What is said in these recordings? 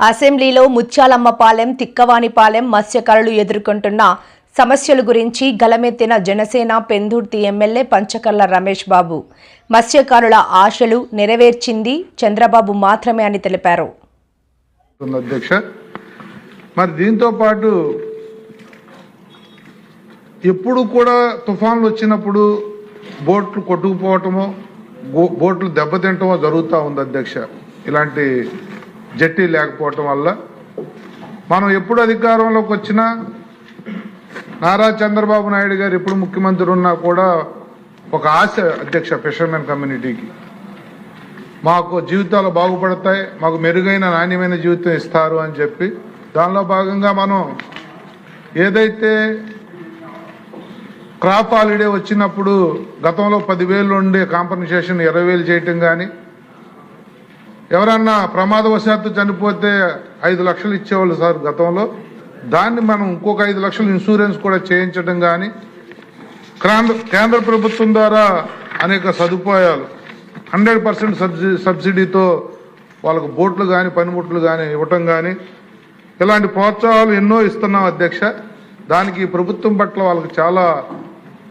అసెంబ్లీలో ముత్యాలమ్మపాలెం తిక్కవాణిపాలెం మత్స్యకారులు ఎదుర్కొంటున్న సమస్యల గురించి గలమెత్తిన జనసేన పెందుర్తి ఎమ్మెల్యే పంచకర్ల రమేష్ బాబు. మత్స్యకారుల ఆశలు నెరవేర్చింది చంద్రబాబు మాత్రమే అని తెలిపారు. అధ్యక్ష మరి దీంతో పాటు ఎప్పుడు కూడా తుఫాన్లు వచ్చినప్పుడు బోట్లు కొట్టుకుపోవటము బో- బోట్లు దెబ్బతింటమో జరుగుతూ ఉంది అధ్యక్ష. ఇలాంటి జట్టి లేకపోవటం వల్ల మనం ఎప్పుడు అధికారంలోకి వచ్చినా నారా చంద్రబాబు నాయుడు గారు ఎప్పుడు ముఖ్యమంత్రి ఉన్నా కూడా ఒక ఆశ అధ్యక్ష ఫిషర్మెన్ కమ్యూనిటీకి. మాకు జీవితాలు బాగుపడతాయి మాకు మెరుగైన నాణ్యమైన జీవితం ఇస్తారు అని చెప్పి దానిలో భాగంగా మనం ఏదైతే క్రాప్ హాలిడే వచ్చినప్పుడు గతంలో పదివేలు ఉండే కాంపన్సేషన్ ఇరవై వేలు చేయటం కానీ ఎవరన్నా ప్రమాదవశాత్తు చనిపోతే ఐదు లక్షలు ఇచ్చేవాళ్ళు సార్ గతంలో. దాన్ని మనం ఇంకొక ఐదు లక్షలు ఇన్సూరెన్స్ కూడా చేయించడం కానీ కేంద్ర కేంద్ర ప్రభుత్వం ద్వారా అనేక సదుపాయాలు హండ్రెడ్ పర్సెంట్ సబ్సిడీ సబ్సిడీతో వాళ్ళకు బోట్లు కానీ పనిముట్లు కానీ ఇవ్వటం కానీ ఇలాంటి ప్రోత్సాహాలు ఎన్నో ఇస్తున్నాం అధ్యక్ష. దానికి ప్రభుత్వం పట్ల వాళ్ళకి చాలా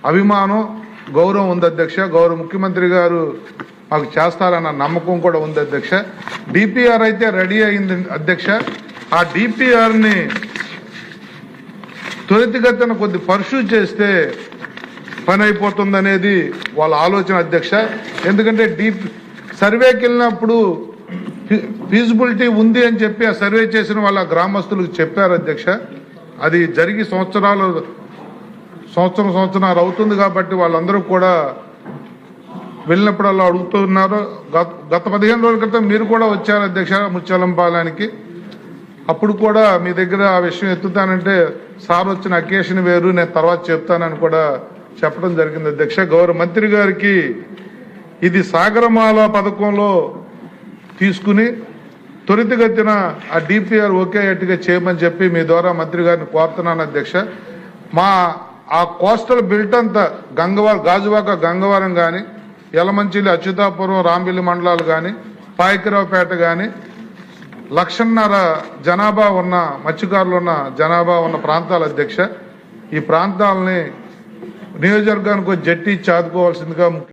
అభిమానం గౌరవం ఉంది అధ్యక్ష. గౌరవ ముఖ్యమంత్రి గారు మాకు చేస్తారన్న నమ్మకం కూడా ఉంది అధ్యక్ష. డిపిఆర్ అయితే రెడీ అయింది అధ్యక్ష. ఆ డిపిఆర్ని త్వరితగతిన కొద్ది పర్షూ చేస్తే పని అయిపోతుంది అనేది వాళ్ళ ఆలోచన అధ్యక్ష. ఎందుకంటే డీప్ సర్వేకి వెళ్ళినప్పుడు ఫీజిబిలిటీ ఉంది అని చెప్పి ఆ సర్వే చేసిన వాళ్ళ గ్రామస్తులకు చెప్పారు అధ్యక్ష. అది జరిగి సంవత్సరాలు సంవత్సరం సంవత్సరాలు అవుతుంది కాబట్టి వాళ్ళందరూ కూడా వెళ్ళినప్పుడు అలా అడుగుతున్నారు గత- గత పదిహేను రోజుల క్రితం మీరు కూడా వచ్చారు అధ్యక్ష ముత్యాలంపాలయానికి అప్పుడు కూడా మీ దగ్గర ఆ విషయం ఎత్తుతానంటే సార్ వచ్చిన అకేషన్ వేరు నేను తర్వాత చెప్తానని కూడా చెప్పడం జరిగింది అధ్యక్ష. గౌరవ మంత్రి గారికి ఇది సాగరమాల పథకంలో తీసుకుని త్వరితగతిన ఆ డిపిఆర్ ఒకే అట్టుగా చేయమని చెప్పి మీ ద్వారా మంత్రి గారిని కోరుతున్నాను అధ్యక్ష. మా ఆ కోస్టల్ బెల్ట్ అంతా గంగవారం గాజువాక గంగవరం కానీ యలమంచిలి అచ్యుతాపురం రాంబిల్లి మండలాలు కానీ పాయకిరావుపేట కానీ లక్షన్నర జనాభా ఉన్న మత్స్యకారులు ఉన్న జనాభా ఉన్న ప్రాంతాల అధ్యక్ష. ఈ ప్రాంతాలని నియోజకవర్గానికి జట్టి చాదుకోవాల్సిందిగా